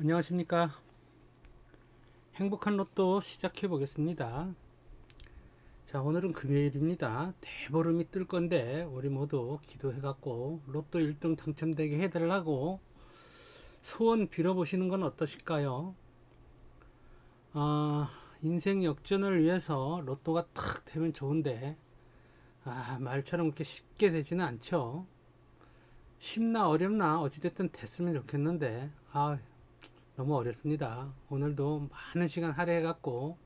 안녕하십니까? 행복한 로또 시작해 보겠습니다. 자 오늘은 금요일입니다. 대보름이 뜰 건데 우리 모두 기도해 갖고 로또 1등 당첨되게 해달라고 소원 빌어 보시는 건 어떠실까요? 아 인생 역전을 위해서 로또가 탁 되면 좋은데 아 말처럼 그렇게 쉽게 되지는 않죠. 쉽나 어렵나 어찌됐든 됐으면 좋겠는데 아 너무 어렵습니다. 오늘도 많은 시간 할애해 갖고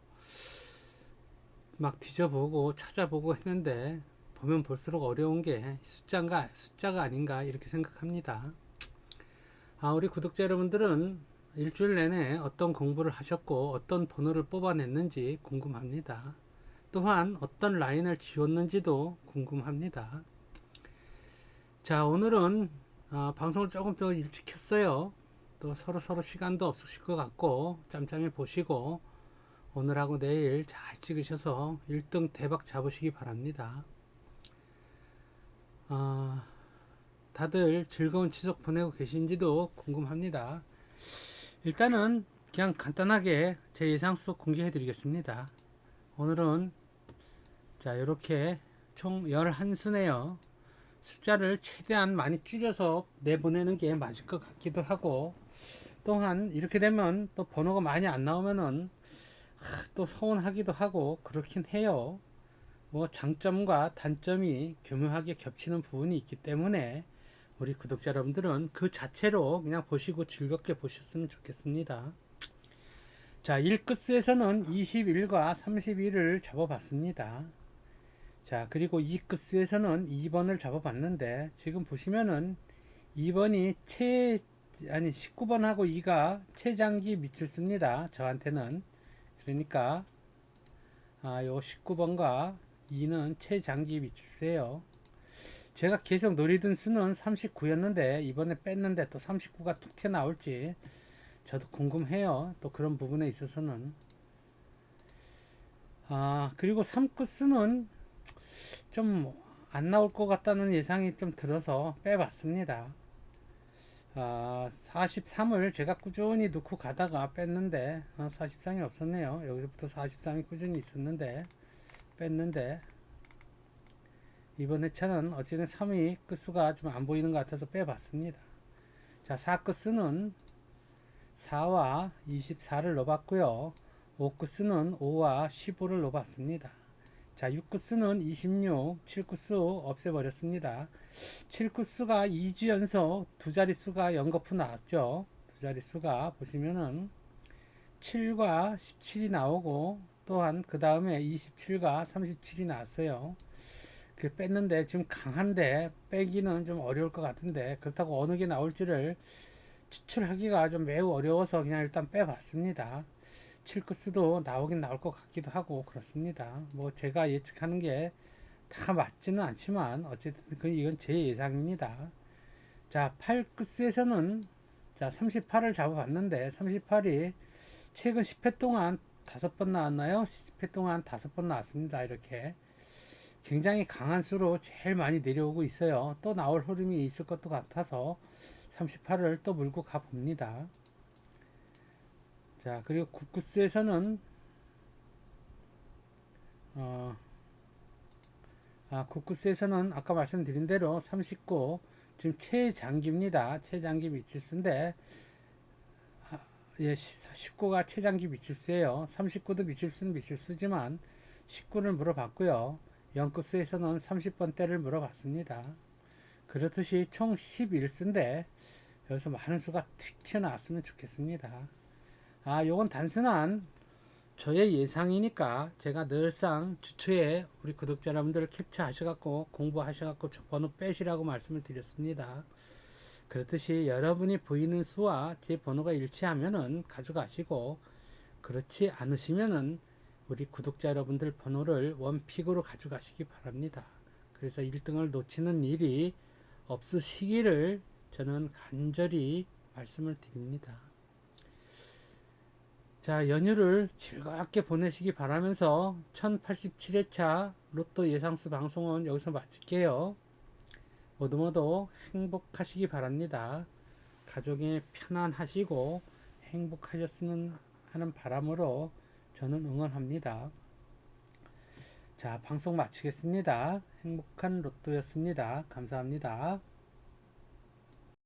막 뒤져보고 찾아보고 했는데 보면 볼수록 어려운 게 숫자가 숫자가 아닌가 이렇게 생각합니다. 아 우리 구독자 여러분들은 일주일 내내 어떤 공부를 하셨고 어떤 번호를 뽑아냈는지 궁금합니다. 또한 어떤 라인을 지웠는지도 궁금합니다. 자 오늘은 아, 방송을 조금 더 일찍 켰어요. 또 서로 서로 시간도 없으실 것 같고 짬짬이 보시고 오늘하고 내일 잘 찍으셔서 1등 대박 잡으시기 바랍니다. 아, 다들 즐거운 추석 보내고 계신지도 궁금합니다. 일단은 그냥 간단하게 제 예상수 공개해 드리겠습니다. 오늘은 자 이렇게 총 11수네요. 숫자를 최대한 많이 줄여서 내보내는 게 맞을 것 같기도 하고 또한 이렇게 되면 또 번호가 많이 안 나오면은 하, 또 서운하기도 하고 그렇긴 해요. 뭐 장점과 단점이 교묘하게 겹치는 부분이 있기 때문에 우리 구독자 여러분들은 그 자체로 그냥 보시고 즐겁게 보셨으면 좋겠습니다. 자, 1끝수에서는 21과 31을 잡아봤습니다. 자, 그리고 2끝수에서는 2번을 잡아봤는데 지금 보시면은 2번이 최 아니 19번하고 2가 최장기 미출수입니다. 저한테는 그러니까 아, 요 19번과 2는 최장기 미출수예요. 제가 계속 노리던 수는 39였는데 이번에 뺐는데 또 39가 툭 튀어나올지 저도 궁금해요. 또 그런 부분에 있어서는 아 그리고 3끝 수는 좀 안 나올 것 같다는 예상이 좀 들어서 빼봤습니다. 아, 43을 제가 꾸준히 넣고 가다가 뺐는데 아, 43이 없었네요. 여기서부터 43이 꾸준히 있었는데 뺐는데 이번 회차는 어쨌든 3위 끝수가 좀 안 보이는 것 같아서 빼봤습니다. 자, 4끝수는 4와 24를 넣어봤고요. 5끝수는 5와 15를 넣어봤습니다. 자, 6구수는 26, 7구수 없애버렸습니다. 7구수가 2주 연속 두 자릿수가 연거푸 나왔죠. 두 자릿수가 보시면은 7과 17이 나오고 또한 그 다음에 27과 37이 나왔어요. 그 뺐는데 지금 강한데 빼기는 좀 어려울 것 같은데 그렇다고 어느 게 나올지를 추출하기가 좀 매우 어려워서 그냥 일단 빼봤습니다. 칠크스도 나오긴 나올 것 같기도 하고 그렇습니다. 뭐 제가 예측하는 게 다 맞지는 않지만 어쨌든 그 이건 제 예상입니다. 자, 8크스에서는 자 38을 잡아봤는데 38이 최근 10회 동안 5번 나왔나요? 10회 동안 5번 나왔습니다. 이렇게 굉장히 강한 수로 제일 많이 내려오고 있어요. 또 나올 흐름이 있을 것도 같아서 38을 또 물고 가 봅니다. 자 그리고 국구스에서는 어, 아, 국구스에서는 아까 말씀드린 대로 39 지금 최장기입니다. 최장기 미칠수인데 아, 예, 19가 최장기 미칠수예요. 39도 미칠수는 미칠수지만 19를 물어봤고요. 영구스에서는 30번대를 물어봤습니다. 그렇듯이 총 11수인데 여기서 많은 수가 튀 튀어나왔으면 좋겠습니다. 아, 요건 단순한 저의 예상이니까 제가 늘상 주초에 우리 구독자 여러분들 캡처하셔갖고 공부하셔갖고 저 번호 빼시라고 말씀을 드렸습니다. 그렇듯이 여러분이 보이는 수와 제 번호가 일치하면은 가져가시고 그렇지 않으시면은 우리 구독자 여러분들 번호를 원픽으로 가져가시기 바랍니다. 그래서 1등을 놓치는 일이 없으시기를 저는 간절히 말씀을 드립니다. 자, 연휴를 즐겁게 보내시기 바라면서 1087회차 로또 예상수 방송은 여기서 마칠게요. 모두 모두 행복하시기 바랍니다. 가족이 편안하시고 행복하셨으면 하는 바람으로 저는 응원합니다. 자, 방송 마치겠습니다. 행복한 로또였습니다. 감사합니다.